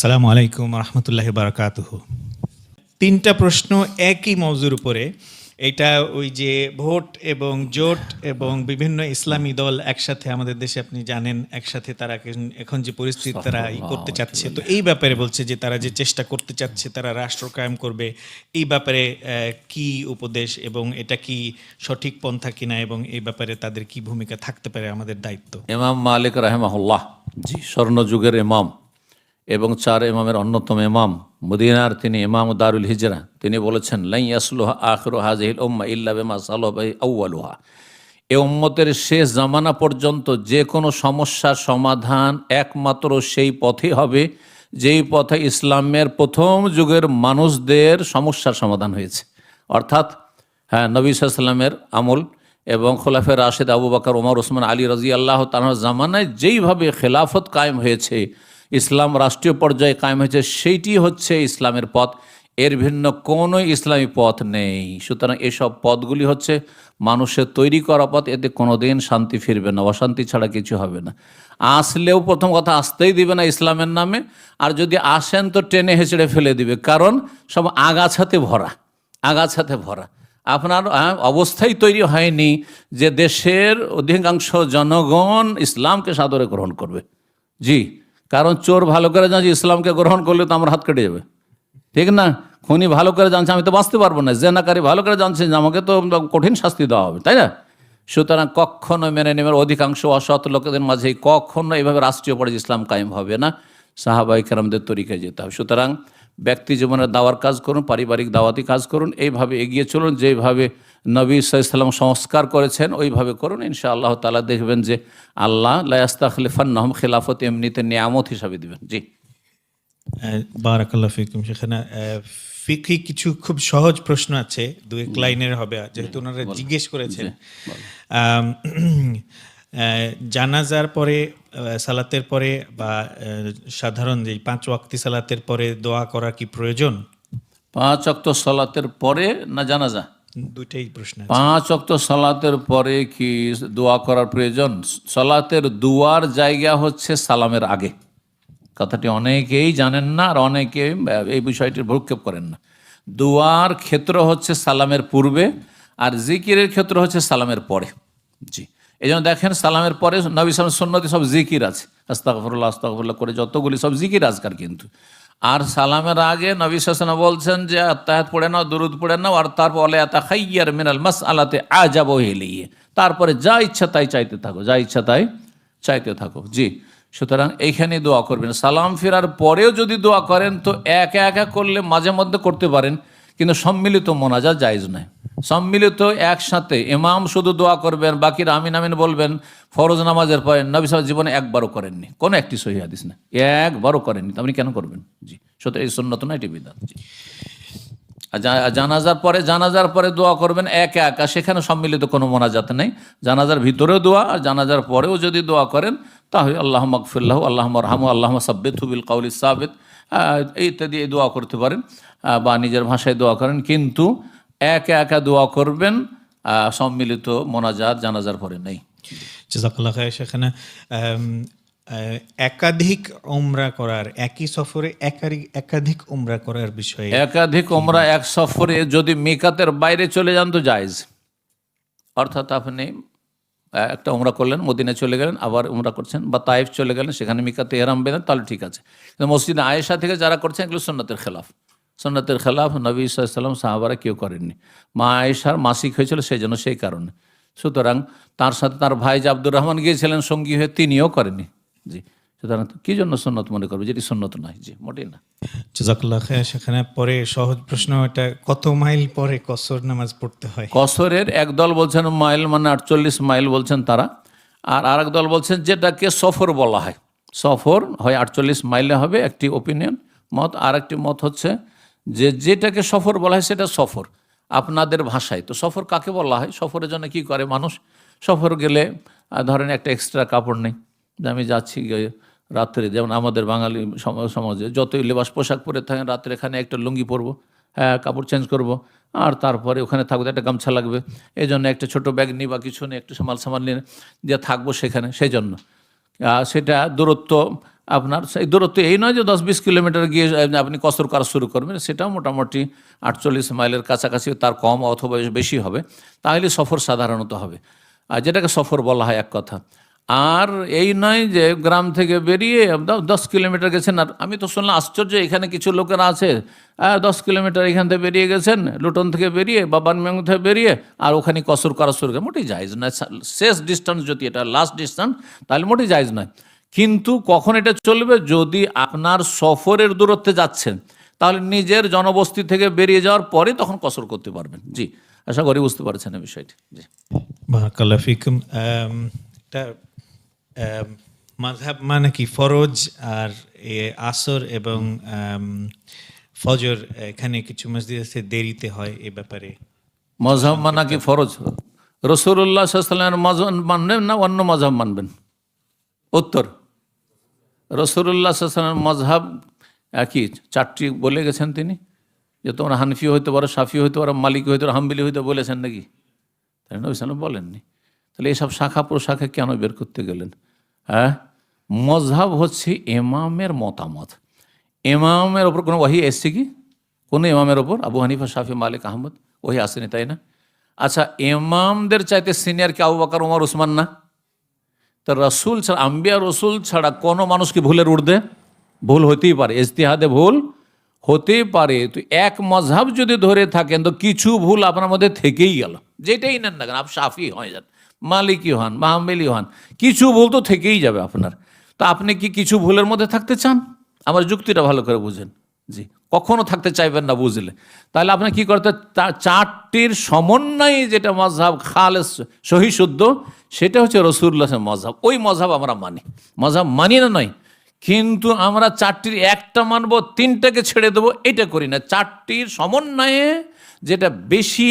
আসসালামু আলাইকুম রহমতুল্লাহ বারকাতুহ। তিনটা প্রশ্ন একই মৌজুর উপরে। এটা ওই যে ভোট এবং জোট এবং বিভিন্ন ইসলামী দল একসাথে আমাদের দেশে আপনি জানেন একসাথে তারা এখন- যে পরিস্থিতি তারা ই করতে চাচ্ছে। তো এই ব্যাপারে বলছে যে তারা যে চেষ্টা করতে চাচ্ছে তারা রাষ্ট্র কায়েম করবে এই ব্যাপারে কি উপদেশ এবং এটা কি সঠিক পন্থা কিনা এবং এই ব্যাপারে তাদের কি ভূমিকা থাকতে পারে আমাদের দায়িত্ব? ইমাম মালিক রাহেমাহুল্লাহ জি। স্বর্ণযুগের ইমাম। এবং চার ইমামের অন্যতম ইমাম, মদিনার তিনি ইমাম দারুল হিজরা। তিনি বলেছেন লাই আসলুহা আখরু হাজিল উম্মা ইল্লা বেমা সালবাই আউ্বালুহা এ উম্মতের শেষ জামানা পর্যন্ত যে কোনো সমস্যার সমাধান একমাত্র সেই পথে হবে, যেই পথে ইসলামের প্রথম যুগের মানুষদের সমস্যার সমাধান হয়েছে। অর্থাৎ হ্যাঁ নবী সাল্লামের আমল এবং খোলাফের রাশেদ আবু বাকর ওমর ওসমান আলী রাজি আল্লাহ তালার জামানায় যেইভাবে খেলাফত কায়েম হয়েছে ইসলাম রাষ্ট্রীয় পর্যায়ে কায়েম হয়েছে, সেইটি হচ্ছে ইসলামের পথ। এর ভিন্ন কোনো ইসলামী পথ নেই। সুতরাং এসব পথগুলি হচ্ছে মানুষের তৈরি করা পথ, এতে কোনো দিন শান্তি ফিরবে না, অশান্তি ছাড়া কিছু হবে না। আসলেও প্রথম কথা, আসতেই দিবে না ইসলামের নামে, আর যদি আসেন তো টেনে হেঁচড়ে ফেলে দিবে, কারণ সব আগাছাতে ভরা আগাছাতে ভরা। আপনার অবস্থাই তৈরি হয়নি যে দেশের অধিকাংশ জনগণ ইসলামকে সাদরে গ্রহণ করবে। জি কারণ চোর ভালো করে জানছে ইসলামকে গ্রহণ করলে তো আমার হাত কেটে যাবে। ঠিক না? খুনি ভালো করে জানছে, আমি তো বাঁচতে পারব না। জেনাকারী ভালো করে জানছে যে আমাকে তো কঠিন শাস্তি দেওয়া হবে, তাই না? সুতরাং কখনো মেনে নেবেন, অধিকাংশ অসৎ লোকেদের মাঝে কখনো এইভাবে রাষ্ট্রীয় পর্যায়ে ইসলাম কায়েম হবে না। সাহাবাই কেরামদের তরিকায় যেতে হবে। সুতরাং ব্যক্তি জীবনের দাওয়ার কাজ করুন, পারিবারিক দাওয়াতি কাজ করুন, এইভাবে এগিয়ে চলুন, যেভাবে নবী সাল্লাম সংস্কার করেছেন ওইভাবে করুন। ইনশা আল্লাহ তালা দেখবেন যে আল্লাহ লায়াস্তাখলিফান্নাহম খেলাফত এমনিতে নিয়ামত হিসাবে দিবেন। জি। বারাকাল্লাহ ফিকুম সেখানে ফিকি কিছু খুব সহজ প্রশ্ন আছে দু এক লাইনের হবে যেহেতু ওনারা জিজ্ঞেস করেছেন। জানাজার পরে সালাতের পরে বা সাধারণ যে পাঁচ ওয়াক্তি সালাতের পরে দোয়া করা কি প্রয়োজন? পাঁচ অক্ত সালাতের পরে না জানাজা? দুইটাই প্রশ্ন। পাঁচ অক্ত সলাতের পরে কি দোয়া করার প্রয়োজন? সলাতের দুয়ার জায়গা হচ্ছে সালামের আগে। কথাটি অনেকেই জানেন না আর অনেকে এই বিষয়টির ভ্রুক্ষেপ করেন না। দুয়ার ক্ষেত্র হচ্ছে সালামের পূর্বে আর জিকিরের ক্ষেত্র হচ্ছে সালামের পরে। জি। এই জন্য দেখেন সালামের পরে নবী সালাম সন্ন্যতি সব জিকির আছে। আস্তাগফরুল্লাহ আস্তাগফরুল্লাহ করে যতগুলি সব জিকির আজকার কিন্তু। আর সালামের আগে নবী বলছেন যে আত্মাহাত পড়ে নাও, দুরুদ পড়ে নাও, আর তারপর অলে আতা খাইয়ার মিনাল মাস আলাতে আ যাব হেলিয়ে তারপরে যা ইচ্ছা তাই চাইতে থাকো, যা ইচ্ছা তাই চাইতে থাকো। জি, সুতরাং এইখানে দোয়া করবেন। সালাম ফেরার পরেও যদি দোয়া করেন, তো একা একা করলে মাঝে মধ্যে করতে পারেন, কিন্তু সম্মিলিত মোনাজা জায়জ নয়। সম্মিলিত একসাথে ইমাম শুধু দোয়া করবেন বাকিরা আমিন আমিন বলবেন ফরজ নামাজের পরে নবী সাল জীবনে একবারও করেননি। কোনো একটি সহি হাদিস না। একবারও করেননি। আপনি কেন করবেন? জি। সুতরাং এই সুন্নত না এটি বিধান। জি। জানাজার পরে জানাজার পরে দোয়া করবেন একা একা। সেখানে সম্মিলিত কোনো মোনাজাত নেই। জানাজার ভিতরেও দোয়া আর জানাজার পরেও যদি দোয়া করেন তাহলে আল্লাহ মকফুল্লাহ আল্লাহ রহমু আল্লাহ সাব্বিত হুবিল কাউলি আহ, ইত্যাদি দোয়া করতে পারেন। বা নিজের ভাষায় দোয়া করেন। কিন্তু একা একা দোয়া করবেন আহ, সম্মিলিত মোনাজাত জানাজার পরে নেই। জাজাকাল্লাহ সেখানে একাধিক উমরা করার একই সফরে একাধিক উমরা করার বিষয়ে একাধিক ওমরা এক সফরে যদি মিকাতের বাইরে চলে যান তো জায়েজ। অর্থাৎ আপনি একটা উমরা করলেন মদিনে চলে গেলেন আবার উমরা করছেন বা তাইফ চলে গেলেন সেখানে মিকাতে এরাম বেঁধেন তাহলে ঠিক আছে। মসজিদে আয়েশা থেকে যারা করছেন এগুলো সন্ন্যতের খেলাফ। সন্ন্যতের খেলাফ নবী সাল্লাম সাহাবারা কেউ করেননি। মা আয়েশার মাসিক হয়েছিল সেই জন্য সেই কারণে। সুতরাং তার সাথে তার ভাই যে আব্দুর রহমান গিয়েছিলেন সঙ্গী হয়ে তিনিও করেননি। জি সুতরাং কি জন্য সন্ন্যত মনে করবে? যেটি সন্ন্যত নয় জি মোটেই না। জাজাকাল্লাহ সেখানে পরে সহজ প্রশ্ন এটা কত মাইল পরে কসর নামাজ পড়তে হয়? কসরের এক দল বলছেন মাইল মানে আটচল্লিশ মাইল বলছেন তারা। আর আরেক দল বলছেন যেটাকে সফর বলা হয়। সফর হয় আটচল্লিশ মাইলে হবে একটি ওপিনিয়ন মত আর একটি মত হচ্ছে যে যেটাকে সফর বলা হয় সেটা সফর। আপনাদের ভাষায়। তো সফর কাকে বলা হয়? সফরের জন্য কি করে মানুষ? সফর গেলে ধরেন একটা এক্সট্রা কাপড় নেই। আমি যাচ্ছি রাত্রে। যেমন আমাদের বাঙালি সম- সমাজে যতই লেবাস পোশাক পরে থাকেন, রাত্রে এখানে একটা লুঙ্গি পরবো হ্যাঁ কাপড় চেঞ্জ করব, আর তারপরে ওখানে থাকব, একটা গামছা লাগবে। এই জন্য একটা ছোট ব্যাগ নিই বা কিছু নিয়ে একটু সামাল সামাল নিয়ে, দিয়ে থাকব সেখানে সেই জন্য সেটা দূরত্ব আপনার সেই দূরত্ব এই নয় যে দশ বিশ কিলোমিটার গিয়ে আপনি কসর করা শুরু করবেন, সেটাও মোটামুটি আটচল্লিশ মাইলের কাছাকাছি তার কম অথবা বেশি হবে। তাহলে সফর সাধারণত হবে। আর যেটাকে সফর বলা হয় এক কথা। আর এই নয় যে গ্রাম থেকে বেরিয়ে দশ কিলোমিটার গেছেন, আর আমি তো শুনলাম আশ্চর্য, এখানে কিছু লোকেরা আছে দশ কিলোমিটার এখান থেকে বেরিয়ে গেছেন, লুটন থেকে বেরিয়ে বা বানমেং থেকে বেরিয়ে, আর ওখানে কসর করা শুরু করে। মোটেই জায়জ নয় শেষ ডিস্টেন্স যদি এটা লাস্ট ডিস্টেন্স তাহলে মোটেই জায়জ নয়। কিন্তু কখন এটা চলবে? যদি আপনার সফরের দূরত্বে যাচ্ছেন তাহলে নিজের জনবস্তি থেকে বেরিয়ে যাওয়ার পরে তখন কসর করতে পারবেন। জি আশা করি বুঝতে পারছেন এই বিষয়টি। জি। বারাকাল্লাহ ফিকুম। আম, এটা আম, মানে কি? ফরজ আর এ আসর এবং ফজর এখানে কিছু মসজিদ আছে দেরিতে হয় এ ব্যাপারে। মজহব মানা কি ফরজ? রসুল্লাহ সাল্লামের মজহব মানবেন না অন্য মজহব মানবেন? উত্তর। রসুল্লাহ সাল্লামের মজহাব একই, চারটি বলে গেছেন তিনি। যে তোমরা হানফি হইতে পারো, সাফি হইতে পারো, মালিক হইতে পারো, হাম্বিলি হইতে বলেছেন নাকি? তাই নবী সাল্লাম বলেননি। তাহলে এইসব শাখা প্রশাখা কেন বের করতে গেলেন? হ্যাঁ? মজহাব হচ্ছে এমামের মতামত। এমামের ওপর কোনো ওয়াহি এসছে কি? কোনো ইমামের ওপর? আবু হানিফা, শাফি, মালিক, আহমদ ওহি আসেনি, তাই না? আচ্ছা এমামদের চাইতে সিনিয়র কি আবু বাকার ওমর উসমান না? তা রসুল ছাড়া, আম্বিয়া রসুল ছাড়া কোনো মানুষ কি ভুলের উর্ধে ভুল হতেই পারে, ইজতিহাদে ভুল হতেই পারে। তো এক মজহাব যদি ধরে থাকেন, তো কিছু ভুল আপনার মধ্যে থেকেই গেল। যেটাই নেন না কেন, আপনি সাফি হয়ে যান, মালিকই হন মাহমেলি হন, কিছু ভুল তো থেকেই যাবে আপনার। তো আপনি কি কিছু ভুলের মধ্যে থাকতে চান? আমার যুক্তিটা ভালো করে বুঝেন। জি, কখনো থাকতে চাইবেন না বুঝলে। তাহলে আপনি কি করতে চারটির সমন্বয়ে যেটা মজহাব খালেস সহি শুদ্ধ সেটা হচ্ছে রসুল্লাহের মজহাব ওই মজহাব আমরা মানি। মজহাব মানি না নয়, কিন্তু আমরা চারটির একটা মানবো, তিনটাকে ছেড়ে দেবো, এটা করি না। চারটির সমন্বয়ে যেটা বেশি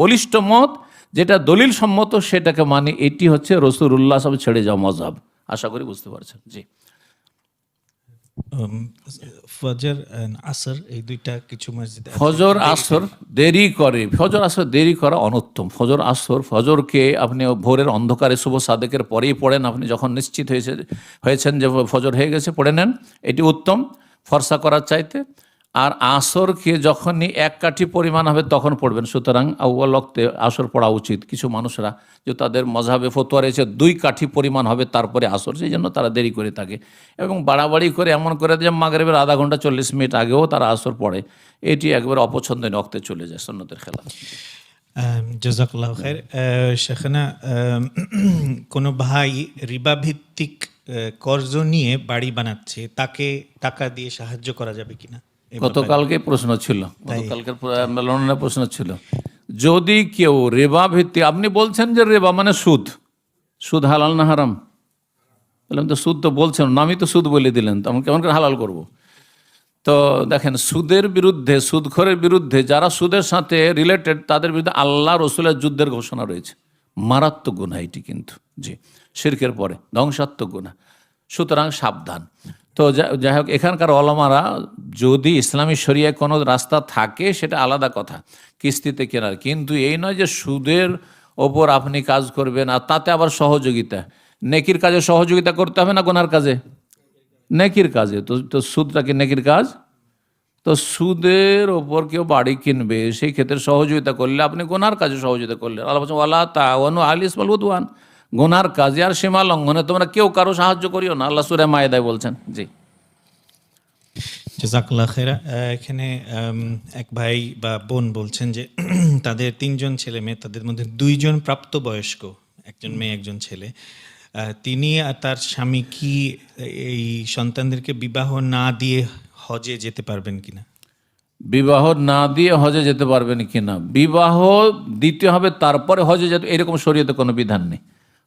বলিষ্ঠ মত, যেটা দলিল সম্মত সেটাকে মানি। এটি হচ্ছে রসুল্লাহ সব ছেড়ে যাওয়া মজহাব আশা করি বুঝতে পারছেন। জি। ফজর আসর, এই দুইটা কিছু মসজিদ। ফজর, আসর দেরি করে, ফজর, আসর দেরি করা অনুত্তম। ফজর, আসর, ফজরকে আপনি ভোরের অন্ধকারে, শুভ সাদেকের পরেই পড়েন। আপনি যখন নিশ্চিত হয়েছে হয়েছেন যে ফজর হয়ে গেছে, পড়ে নেন। এটি উত্তম। ফর্সা করার চাইতে আর আসরকে যখনই এক কাঠি পরিমাণ হবে তখন পড়বেন। সুতরাং আউ্বাল লক্তে আসর পড়া উচিত। কিছু মানুষরা যে তাদের মজাবে ফতোয়া রয়েছে দুই কাঠি পরিমাণ হবে তারপরে আসর সেই জন্য তারা দেরি করে থাকে। এবং বাড়াবাড়ি করে এমন করে যে মাগরেবের আধা ঘণ্টা চল্লিশ মিনিট আগেও তারা আসর পড়ে। এটি একবার অপছন্দের রক্তে চলে যায় সন্ন্যতের খেলা জাজাকাল্লাহ শেখানা আম, কোনো ভাই রিবা ভিত্তিক কর্জ নিয়ে বাড়ি বানাচ্ছে তাকে টাকা দিয়ে সাহায্য করা যাবে কিনা। গতকালকে প্রশ্ন ছিল গতকালকের লন্ডনের প্রশ্ন ছিল। যদি কেউ রেবা ভিত্তি আপনি বলছেন যে রেবা মানে সুদ। সুদ হালাল না হারাম? বললাম তো সুদ তো বলছেন না আমি তো সুদ বলে দিলেন তো আমি কেমন করে হালাল করব? তো দেখেন সুদের বিরুদ্ধে সুদখোরের বিরুদ্ধে যারা সুদের সাথে রিলেটেড তাদের বিরুদ্ধে আল্লাহ রসুলের যুদ্ধের ঘোষণা রয়েছে। মারাত্মক গুণা এটি কিন্তু। জি শিরকের পরে ধ্বংসাত্মক গুণা সুতরাং সাবধান। তো যাই হোক, এখানকার অলমারা যদি ইসলামী শরিয়ায় কোনো রাস্তা থাকে, সেটা আলাদা কথা। কিস্তিতে কেনার। কিন্তু এই নয় যে সুদের ওপর আপনি কাজ করবেন আর তাতে আবার সহযোগিতা। নেকির কাজে সহযোগিতা করতে হবে না গোনার কাজে? নেকির কাজে। তো তো সুদটা কি নেকির কাজ? তো সুদের ওপর কেউ বাড়ি কিনবে, সেই ক্ষেত্রে সহযোগিতা করলে আপনি গোনার কাজে সহযোগিতা করলেন। আল্লাহ ওয়ালা তাওয়ানু আলিস উদওয়ান। গোনার কাজে আর সীমা লঙ্ঘনে তোমরা কেউ কারও সাহায্য করিও না। আল্লাহ সুরে মায়েদায় বলছেন জি। জাজাকাল্লাহ খেরা এখানে এক ভাই বা বোন বলছেন যে তাদের তিনজন ছেলে মেয়ে তাদের মধ্যে দুইজন প্রাপ্তবয়স্ক একজন মেয়ে একজন ছেলে। তিনি আর তার স্বামী কি এই সন্তানদেরকে বিবাহ না দিয়ে হজে যেতে পারবেন কিনা? বিবাহ না দিয়ে হজে যেতে পারবেন কিনা? বিবাহ দিতে হবে তারপরে হজে যেতে এরকম শরীয়তে কোনো বিধান নেই।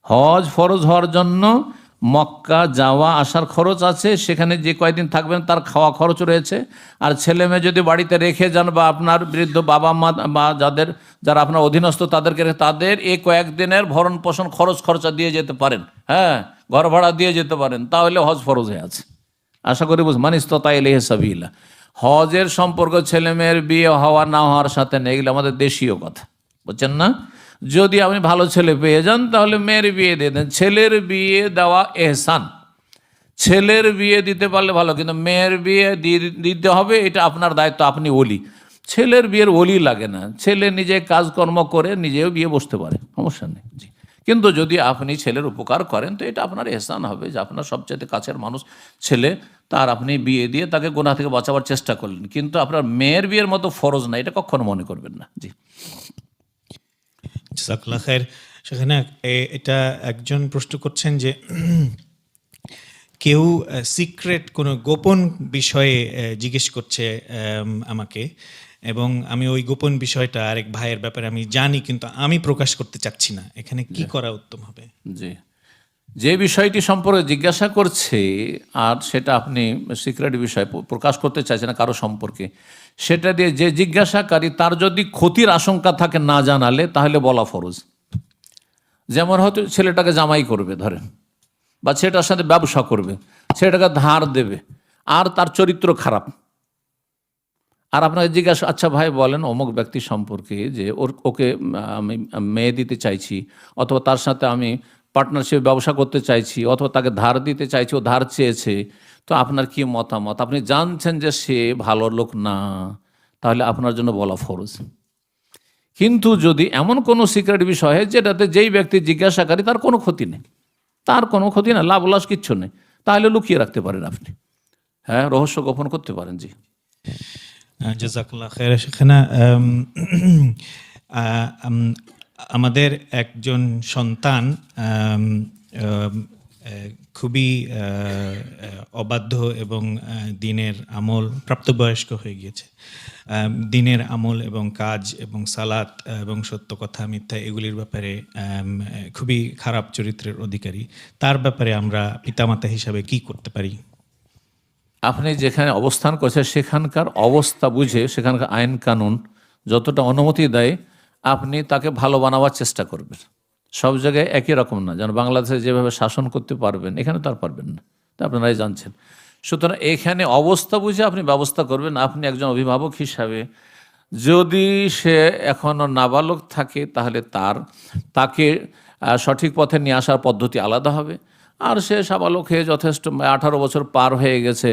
হজ ফরজ হওয়ার জন্য মক্কা যাওয়া আসার খরচ আছে, সেখানে যে কয়দিন থাকবেন তার খাওয়া খরচ রয়েছে। আর ছেলে মেয়ে যদি বাড়িতে রেখে যান বা আপনার বৃদ্ধ বাবা মা বা যাদের, যারা আপনার অধীনস্থ তাদেরকে তাদের এই কয়েকদিনের ভরণ পোষণ খরচ খরচা দিয়ে যেতে পারেন। হ্যাঁ ঘর ভাড়া দিয়ে যেতে পারেন, তাহলে হজ ফরজ হয়ে আছে। আশা করি বুঝ মানিস তো তাই লেহে সাবিলা। হজের সম্পর্ক ছেলে মেয়ের বিয়ে হওয়া না হওয়ার সাথে নেই, এগুলো আমাদের দেশীয় কথা। বুঝছেন না? যদি আপনি ভালো ছেলে পেয়ে যান, তাহলে মেয়ের বিয়ে দিয়ে দেন। ছেলের বিয়ে দেওয়া এহসান। ছেলের বিয়ে দিতে পারলে ভালো, কিন্তু মেয়ের বিয়ে দিতে হবে, এটা আপনার দায়িত্ব, আপনি ওলি। ছেলের বিয়ের ওলি লাগে না। ছেলে নিজে কাজকর্ম করে নিজেও বিয়ে বসতে পারে, সমস্যা নেই। জি। কিন্তু যদি আপনি ছেলের উপকার করেন, তো এটা আপনার এহসান হবে যে আপনার সবচেয়ে কাছের মানুষ ছেলে, তার আপনি বিয়ে দিয়ে তাকে গোনা থেকে বাঁচাবার চেষ্টা করলেন। কিন্তু আপনার মেয়ের বিয়ের মতো ফরজ না, এটা কখনো মনে করবেন না। জি। খায়ের সেখানে এটা একজন প্রশ্ন করছেন যে কেউ সিক্রেট কোনো গোপন বিষয়ে জিজ্ঞেস করছে আমাকে। এবং আমি ওই গোপন বিষয়টা আরেক ভাইয়ের ব্যাপারে আমি জানি কিন্তু আমি প্রকাশ করতে চাচ্ছি না। এখানে কি করা উত্তম হবে? জি। যে বিষয়টি সম্পর্কে জিজ্ঞাসা করছে আর সেটা আপনি সিক্রেট বিষয় প্রকাশ করতে চাইছেন না কারও সম্পর্কে সেটা দিয়ে যে জিজ্ঞাসাকারী, তার যদি ক্ষতির আশঙ্কা থাকে না জানালে, তাহলে বলা ফরজ। যেমন হয়তো ছেলেটাকে জামাই করবে, ধরেন। বা ছেলেটার সাথে ব্যবসা করবে, ছেলেটাকে ধার দেবে, আর তার চরিত্র খারাপ। আর আপনাকে জিজ্ঞাসা আচ্ছা ভাই বলেন, অমুক ব্যক্তি সম্পর্কে যে ওর, ওকে আমি মেয়ে দিতে চাইছি, অথবা তার সাথে আমি পার্টনারশিপ ব্যবসা করতে চাইছি, অথবা তাকে ধার দিতে চাইছি, ও ধার চেয়েছে তো আপনার কি মতামত? আপনি জানছেন যে সে ভালো লোক না তাহলে আপনার জন্য বলা ফরজ। কিন্তু যদি এমন কোনো সিক্রেট বিষয় হয় যেটাতে যেই ব্যক্তি জিজ্ঞাসাকারী তার কোনো ক্ষতি নেই। তার কোনো ক্ষতি না লাভ লস কিচ্ছু নেই। তাহলে লুকিয়ে রাখতে পারেন আপনি। হ্যাঁ রহস্য গোপন করতে পারেন জি। সেখানে আম, আমাদের একজন সন্তান খুবই অবাধ্য এবং দিনের আমল প্রাপ্তবয়স্ক হয়ে গিয়েছে। দিনের আমল এবং কাজ এবং সালাত এবং সত্য কথা, মিথ্যা এগুলির ব্যাপারে খুবই খারাপ চরিত্রের অধিকারী। তার ব্যাপারে আমরা পিতামাতা হিসাবে কি করতে পারি? আপনি যেখানে অবস্থান করছেন, সেখানকার অবস্থা বুঝে, সেখানকার আইন কানুন যতটা অনুমতি দেয়, আপনি তাকে ভালো বানাবার চেষ্টা করবেন। সব জায়গায় একই রকম না। যেন বাংলাদেশে যেভাবে শাসন করতে পারবেন, এখানে তো আর পারবেন না। তা আপনারাই জানছেন। সুতরাং এখানে অবস্থা বুঝে আপনি ব্যবস্থা করবেন। আপনি একজন অভিভাবক হিসাবে যদি সে এখনও নাবালক থাকে, তাহলে তার, তাকে সঠিক পথে নিয়ে আসার পদ্ধতি আলাদা হবে। আর সে সাবালক হয়ে যথেষ্ট আঠারো বছর পার হয়ে গেছে,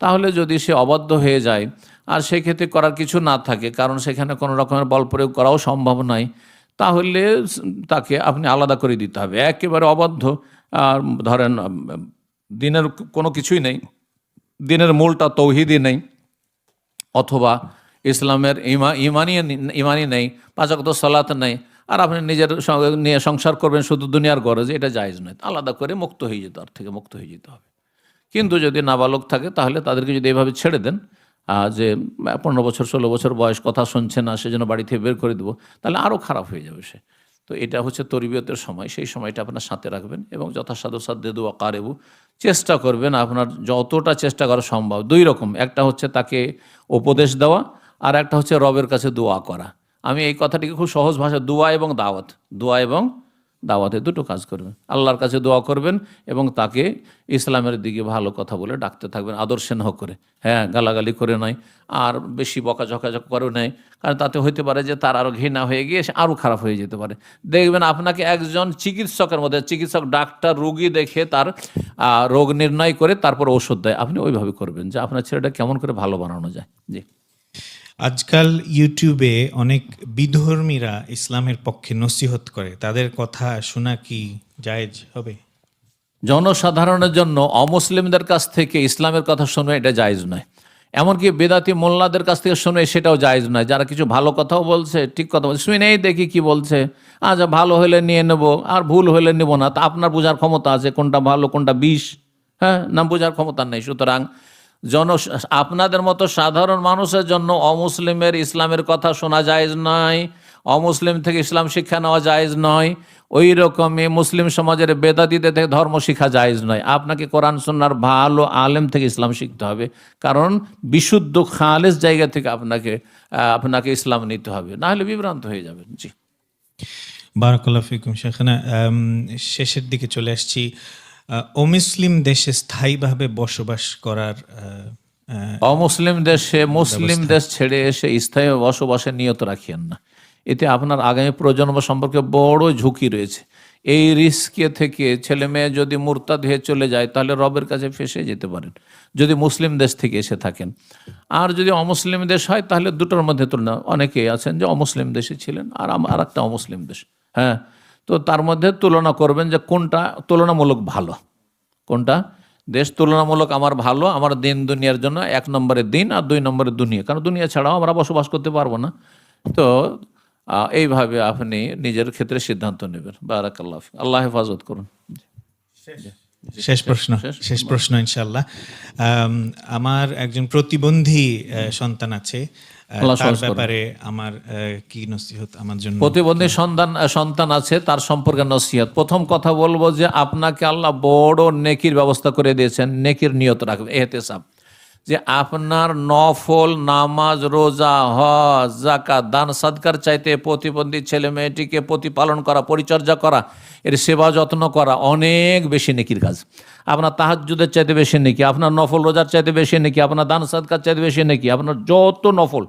তাহলে যদি সে অবাধ্য হয়ে যায়, আর সেক্ষেত্রে করার কিছু না থাকে, কারণ সেখানে কোনো রকমের বল প্রয়োগ করাও সম্ভব নয়। তাহলে তাকে আপনি আলাদা করে দিতে হবে। একেবারে অবাধ্য। আর ধরেন দিনের কোনো কিছুই নেই। দিনের মূলটা তৌহিদি নেই। অথবা ইসলামের ইমা ইমানি ইমানি নেই। পাঁচক্ত সালাত নেই। আর আপনি নিজের নিয়ে সংসার করবেন শুধু দুনিয়ার গরজে, এটা জায়েজ নয়। আলাদা করে মুক্ত হয়ে যেতে, তার থেকে মুক্ত হয়ে যেতে হবে। কিন্তু যদি নাবালক থাকে, তাহলে তাদেরকে যদি এভাবে ছেড়ে দেন যে পনেরো বছর, ষোলো বছর বয়স কথা শুনছে না সেজন্য বাড়ি থেকে বের করে দেবো, তাহলে আরও খারাপ হয়ে যাবে সে। তো এটা হচ্ছে তরবিয়তের সময়, সেই সময়টা আপনার সাথে রাখবেন এবং যথাসাধ্য সাধ্য দোয়া কারেবু। চেষ্টা করবেন আপনার যতটা চেষ্টা করা সম্ভব, দুই রকম, একটা হচ্ছে তাকে উপদেশ দেওয়া আর একটা হচ্ছে রবের কাছে দোয়া করা। আমি এই কথাটিকে খুব সহজ ভাষায় দোয়া এবং দাওয়াত, দোয়া এবং দাওয়াতে দুটো কাজ করবেন। আল্লাহর কাছে দোয়া করবেন এবং তাকে ইসলামের দিকে ভালো কথা বলে ডাকতে থাকবেন আদর স্নেহ করে। হ্যাঁ গালাগালি করে নয়, আর বেশি বকা ঝকাঝক করে নেয়, কারণ তাতে হইতে পারে যে তার আরও ঘৃণা হয়ে গিয়ে সে আরও খারাপ হয়ে যেতে পারে। দেখবেন আপনাকে একজন চিকিৎসকের মধ্যে, চিকিৎসক, ডাক্তার, রুগী দেখে তার রোগ নির্ণয় করে তারপর ওষুধ দেয়। আপনি ওইভাবে করবেন যে আপনার ছেলেটা কেমন করে ভালো বানানো যায়। জি। আজকাল ইউটিউবে অনেক বিধর্মীরা ইসলামের পক্ষে নসিহত করে। তাদের কথা শোনা কি জায়েজ হবে? জনসাধারণের জন্য অমুসলিমদের কাছ থেকে ইসলামের কথা শুনবে এটা জায়েজ নয়। এমনকি বেদাতি মোল্লাদের কাছ থেকে শুনে সেটাও জায়েজ নয়। যারা কিছু ভালো কথাও বলছে, ঠিক কথা বলছে, শুনেই দেখি কি বলছে। আচ্ছা ভালো হলে নিয়ে নেব, আর ভুল হলে নেব না। তা আপনার বোঝার ক্ষমতা আছে, কোনটা ভালো, কোনটা বিষ? হ্যাঁ না, বোঝার ক্ষমতা নেই। সুতরাং জন আপনাদের মতো সাধারণ মানুষের জন্য অমুসলিমের ইসলামের কথা শোনা জায়েজ নয় অমুসলিম থেকে ইসলাম শিক্ষা নেওয়া জায়েজ নয়। ওই রকমই মুসলিম সমাজের বেদাদিদের থেকে ধর্ম শিক্ষা জায়েজ নয়। আপনাকে কোরআন, সুন্নার ভালো আলেম থেকে ইসলাম শিখতে হবে। কারণ বিশুদ্ধ, খালেস জায়গা থেকে আপনাকে আপনাকে ইসলাম নিতে হবে। না হলে বিভ্রান্ত হয়ে যাবেন। জি। বারাকাল্লাহ ফিকুম সেখানে শেষের দিকে চলে আসছি। অমুসলিম দেশে স্থায়ীভাবে বসবাস করার অমুসলিম দেশে মুসলিম দেশ ছেড়ে এসে স্থায়ী বসবাসের নিয়ত রাখিয়েন না। এতে আপনার আগামী প্রজন্ম সম্পর্কে বড় ঝুঁকি রয়েছে। এই রিস্কে থেকে ছেলে মেয়ে যদি মুরতাদ হয়ে চলে যায় তাহলে রবের কাছে ফেসে যেতে পারেন যদি মুসলিম দেশ থেকে এসে থাকেন। আর যদি অমুসলিম দেশ হয় তাহলে দুটোর মধ্যে তুলনা অনেকেই আছেন যে অমুসলিম দেশে ছিলেন আর আর একটা অমুসলিম দেশ। হ্যাঁ তো তার মধ্যে তুলনা করবেন যে কোনটা তুলনামূলক ভালো। কোনটা? দেশ তুলনামূলক আমার ভালো আমার দিন দুনিয়ার জন্য এক নম্বরে দিন আর দুই নম্বরে দুনিয়া। কারণ দুনিয়া ছাড়াও আমরা বসবাস করতে পারব না। তো এইভাবে আপনি নিজের ক্ষেত্রে সিদ্ধান্ত নেবেন। বারাকাল্লাহ ফিক। আল্লাহ হেফাজত করুন। শেষ। প্রশ্ন শেষ প্রশ্ন। ইনশাল্লাহ আমার একজন প্রতিবন্ধী সন্তান আছে। আল্লাহ তার ব্যাপারে আমার কি নসিহত আমার জন্য? প্রতিবন্ধী সন্তান সন্তান আছে তার সম্পর্কে নসিহত। প্রথম কথা বলব যে আপনাকে আল্লাহ বড় নেকির ব্যবস্থা করে দিয়েছেন নেকির নিয়ত এহতেসাব। যে আপনার নফল নামাজ রোজা হজ জাকাত দান সাদকার চাইতে প্রতিবন্ধী ছেলে মেয়েটিকে প্রতিপালন করা পরিচর্যা করা এর সেবা যত্ন করা অনেক বেশি নেকির কাজ। আপনার তাহাজুদের চাইতে বেশি নেকি আপনার নফল রোজার চাইতে বেশি নেকি আপনার দান সাদকার চাইতে বেশি নেকি আপনার যত নফল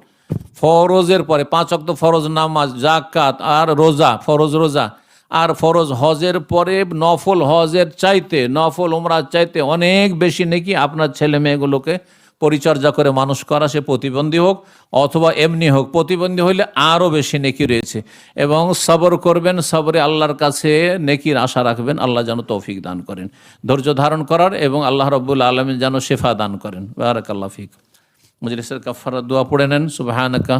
ফরজের পরে, পাঁচ অক্ত ফরজ নামাজ জাকাত আর রোজা, ফরজ রোজা। আর ফরজ হজের পরে নফল হজের চাইতে, নফল উমরার চাইতে অনেক বেশি নাকি আপনার ছেলে মেয়েগুলোকে পরিচর্যা করে মানুষ করা, সে প্রতিবন্ধী হোক অথবা এমনি হোক, প্রতিবন্ধী হইলে আরও বেশি নেকি রয়েছে। এবং সবর করবেন, সবরে আল্লাহর কাছে নেকির আশা রাখবেন, আল্লাহ যেন তৌফিক দান করেন। ধৈর্য ধারণ করার এবং আল্লাহ রব্বুল আলমিন যেন শেফা দান করেন। বারাক আল্লাহ ফিক। মজলিসের কাফারা দোয়া পড়ে নেন, সুবাহানকা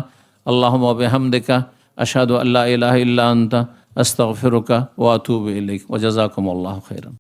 আল্লাহ বেহামদেকা আশাদু আল্লাহ ইলাহ ইল্লা আন্তা, আস্তাগফিরুকা ওয়া আতুবু ইলাইক, ওয়া জাযাকুমুল্লাহু খাইরান